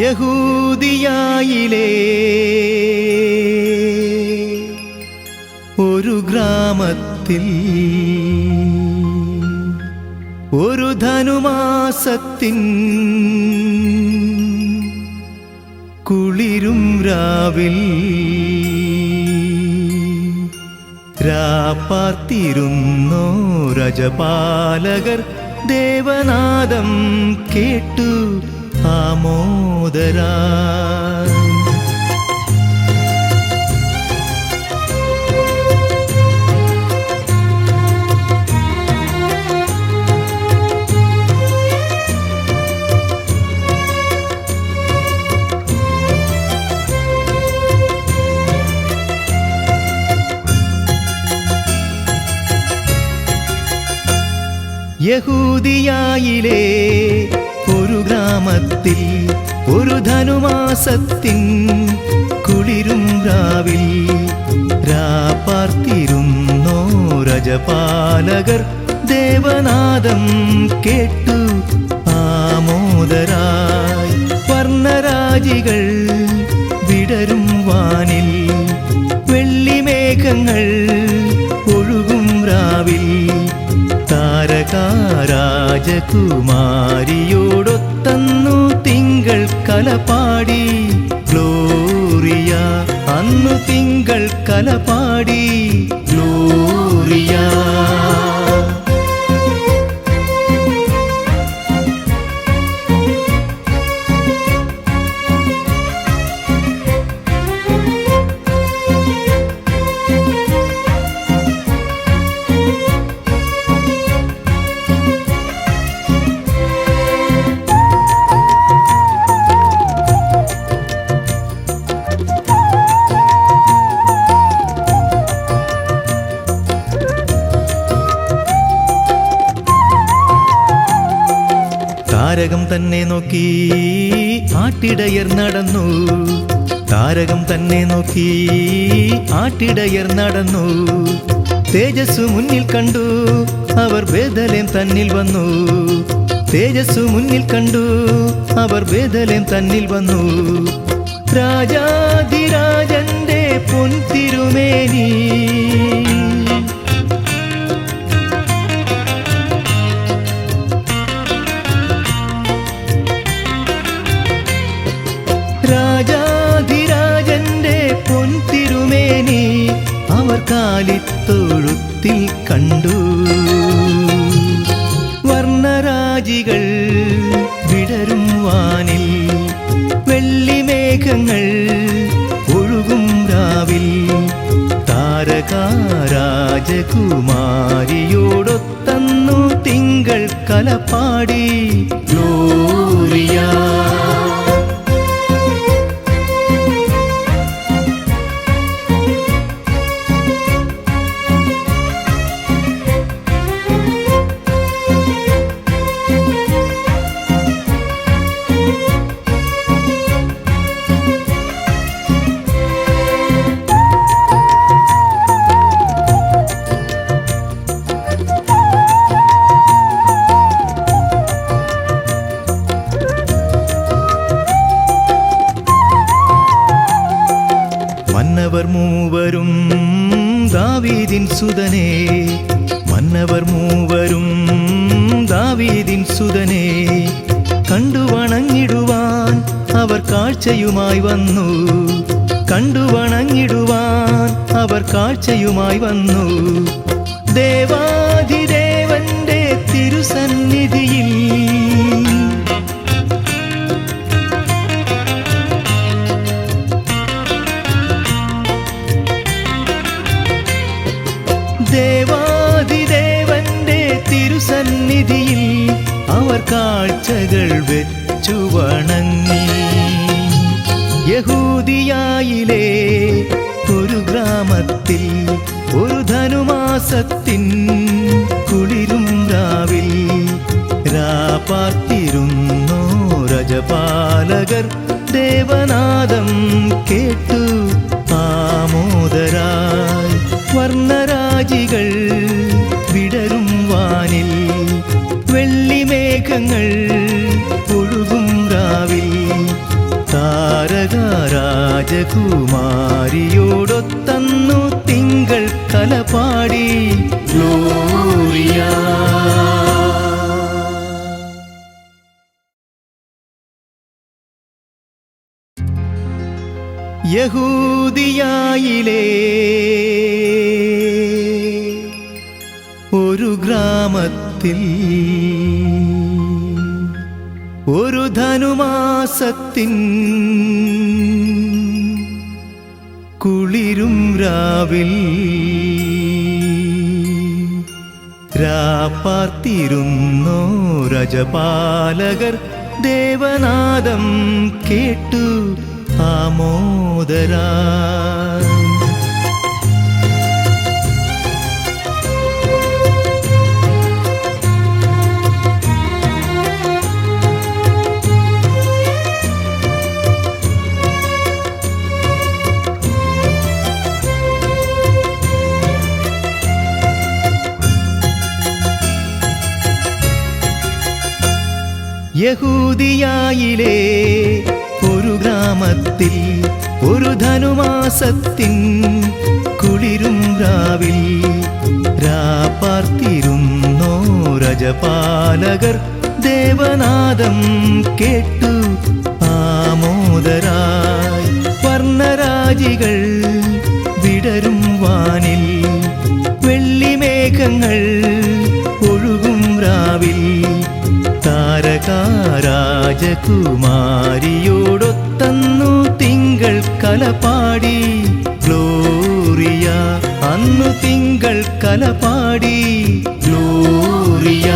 യഹൂദിയായിലെ. ഒരു ഗ്രാമത്തിൽ ഒരു ധനുമാസത്തിൻ കുളിരും രാവിൽ രാപ്പാർത്തിരുന്നോ രജപാലകർ ദേവനാദം കേട്ടു. ആമോദരാ യഹൂദിയായിലെ ഒരു ഗ്രാമത്തിൽ ഒരു ധനുമാസത്തിൻ കുളിരും രാവിൽ രാപ്പാർത്തിരുന്നോ രജപാലകർ ദേവനാദം കേട്ടു ആമോദരായി വർണരാജികൾ വിടരും വാനിൽ വെള്ളിമേഘങ്ങൾ ഒഴുകും രാവിൽ താരകാരാജകുമാരിയോടൊത്തന്നു തിങ്കൾ കലപാടി. ഗ്ലോറിയ അന്നു തിങ്കൾ കലപാടി. താരകം തന്നെ നോക്കി. ആട്ടിടയർ നടന്നു. താരകം തന്നെ നോക്കി. ആട്ടിടയർ നടന്നു. തേജസ്സു മുന്നിൽ കണ്ടു. അവർ ബേദലേം തന്നിൽ വന്നു. തേജസ്സു മുന്നിൽ കണ്ടു. അവർ ബേദലേം തന്നിൽ വന്നു. രാജാതിരാജന്റെ പൊൻതിരുമേനി. കാലിത്തൊഴുത്തിൽ കണ്ടു. വർണരാജികൾ വിടരും വാനിൽ വെള്ളിമേഘങ്ങൾ ഒഴുകും രാവിൽ. താരകാരാജകുമാരിയോടൊത്തന്നു തിങ്കൾ കലപ്പാടി ഗ്ലോറിയ മന്നവർ മൂവരും ദാവീദിൻ സുതനേ. മന്നവർ മൂവരും ദാവീദിൻ സുതനേ. കണ്ടു വണങ്ങിടുവാൻ അവർ കാഴ്ചയുമായി വന്നു. കണ്ടു വണങ്ങിടുവാൻ അവർ കാഴ്ചയുമായി വന്നു. ദേവാദിദേവന്റെ തിരുസന്നിധിയിൽ അവർ കാഴ്ചകൾ വെച്ചു വണങ്ങി. യഹൂദിയായിലെ ഒരു ഗ്രാമത്തിൽ ഒരു ധനുമാസത്തിൻ കുളിരും രാവിൽ രാപ്പാർത്തിരുന്നോ രജപാലകർ. ദേവനാദം കേട്ടു രാജകുമാരിയോടൊത്തന്നു തിങ്കൾ കലപാടി ഗ്ലോറിയ. യഹൂദിയായിലെ ഒരു ഗ്രാമത്തിൽ ഒരു ധനുമാസത്തിൻ കുളിരും രാവിൽ. രാപ്പാർത്തിരുന്നോ രജപാലകർ ദേവനാദം കേട്ടു ആമോദരാ. യഹൂദിയായിലെ ഒരു ഗ്രാമത്തിൽ ഒരു ധനുമാസത്തിൻ കുളിരും രാവിൽ രാപ്പാർത്തിരുന്നോ രജപാലകർ ദേവനാദം കേട്ടു. ആമോദരായി വർണരാജികൾ വിടരും വാനിൽ വെള്ളിമേഘങ്ങൾ താരകാരാജകുമാരിയോടൊത്തന്നു തിങ്കൾ കലപാടി ഗ്ലോറിയ അന്നു തിങ്കൾ കലപാടി ഗ്ലോറിയ